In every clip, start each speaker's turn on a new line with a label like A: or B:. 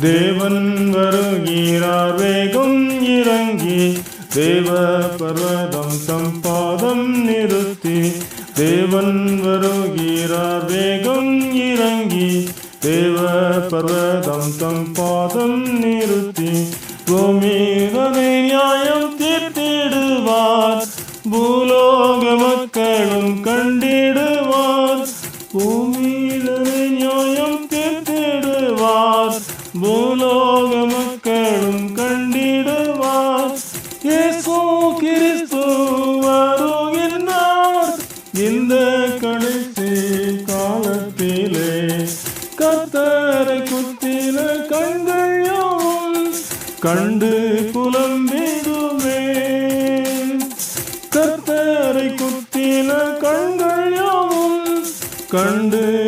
A: தேவன் வருகிறார் வேகம் இறங்கி. தேவ பர்வதம் சம்பாதம் நிறுத்தி. தேவன் வருகிறார் வேகம் இறங்கி. தேவ பர்வதம் சம்பாதம் நிறுத்தி. பூமி நியாயம் பூலோக மக்களும் கண்டிடுவார் இயேசு கிறிஸ்து வருகின்றார் இந்த கடைசி காலத்திலே கத்தரை குத்தில கண்கள் கண்டு புலம்பிடுமே. கத்தரை குத்தில கண்கள் கண்டு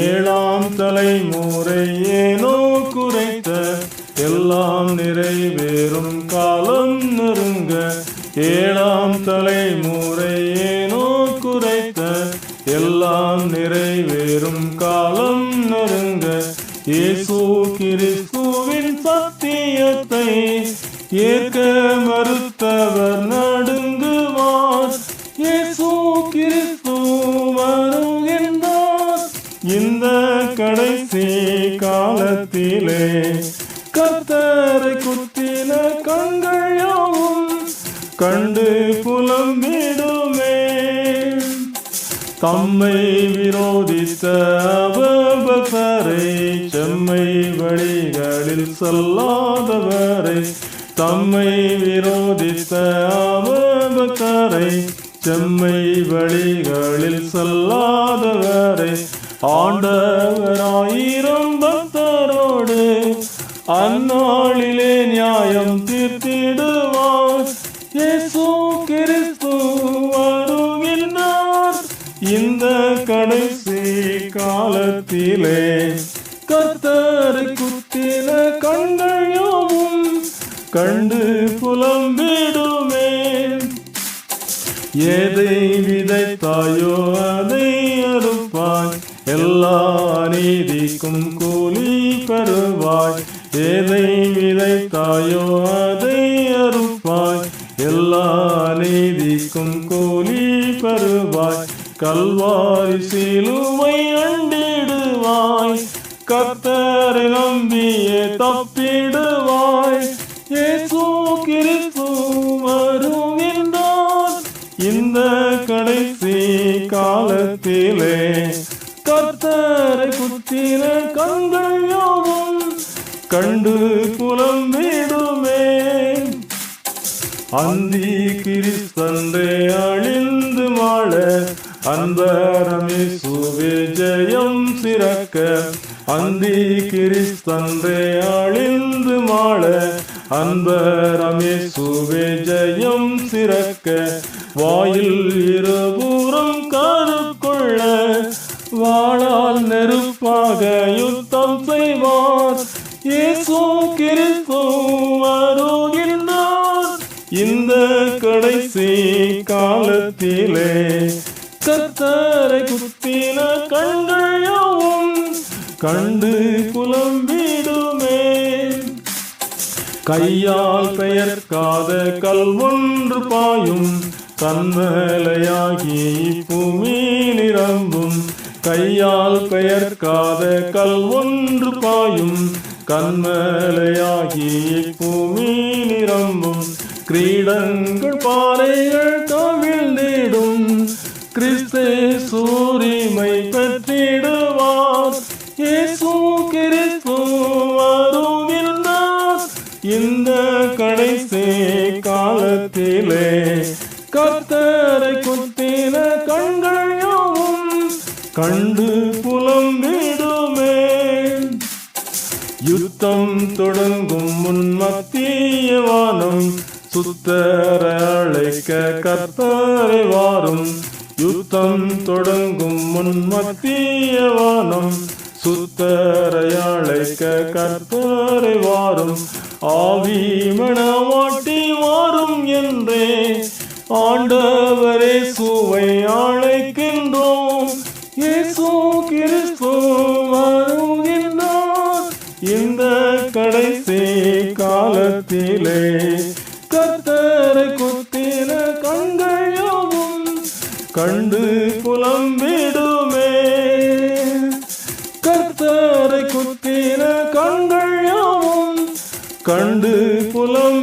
A: ஏழாம் தலைமுறையேனோ குறைத்த எல்லாம் நிறைவேறும் காலம் நெருங்க. ஏழாம் தலைமுறையேனோ குறைத்த எல்லாம் நிறைவேறும் காலம் நெருங்க. இயேசு கிறிஸ்துவின் சத்தியத்தை ஏற்க மறுத்த கடைசி காலத்திலே கத்தரை குத்தின கண்கள் கண்டு புலம்பிடுமே. தம்மை விரோதித்த அவபக்தரை செம்மை வழிகளில் செல்லாதவரை தம்மை விரோதித்த அவபக்தரை செம்மை வழிகளில் செல்லாதவரை ஆண்டவராயிரம் பக்தரோடு அந்நாளிலே நியாயம் தீர்த்திடுவார். இயேசு கிறிஸ்து வருகின்றார் இந்த கடைசி காலத்திலே கத்தர் குத்தின கண்கள் கண்டு புலம்பிடுமே எதை விதைத்தாயோ விதைக்கும் கூலி பெறுவாய் எதை விதைத்தாயோ அதை அறுப்பாய். எல்லா நீதிக்கும் கூலி பெறுவாய் கல்வாரி சிலுவை அண்டிடுவாய். கத்தரை நம்பியே தப்பிடுவாய். இயேசு கிறிஸ்து கண்டு புலம்பிடுமே அந்தி கிறிஸ்தன்றே அழிந்து மாள. அந்த சுவே ஜெயம் சிறக்க. அந்தி கிறிஸ்தன்றே அழிந்து மாள. அந்த சுவே ஜெயம் சிறக்க. வாயில் இரவு இயேசு கிறிஸ்து இந்த கடைசி காலத்திலே கத்தரை குத்தின கண்களும் கண்டு புலம்பிடுமே. கையால் பெயர்க்காத கல் ஒன்று பாயும் தன்மலையாகி பூமி நிரம்பும். கையால் பெயர்க்காத கல் ஒன்று பாயும் கண்மலையாகி பூமி நிரம்பும் கிரீடங்கள் பாறைகள் கவிழ்ந்திடும் கிறிஸ்தே சூரிமை பெற்றிடுவார். இயேசு கிறிஸ்து வருகின்றார் இந்த கடைசி காலத்திலே கத்தரை குத்தின கண்கள் யாவும் கண்டு சுத்தம் தொடங்கும் முன் மத்திய வானம். சுத்தர அழைக்க கர்த்தரை வாரும். யுத்தம் தொடங்கும் முன் மத்திய வானம். சுத்தரை அழைக்க கர்த்தரை வாரும். ஆவி மணவாட்டி வாரும் என்றே. ஆண்டவரே சுவை அழைக்கின்றோம். காலத்திலே. கத்தரை குத்தின கண்களும் கண்டு புலம்பிடுமே. கர்த்தரை குத்தின கண்களும் கண்டு புலம்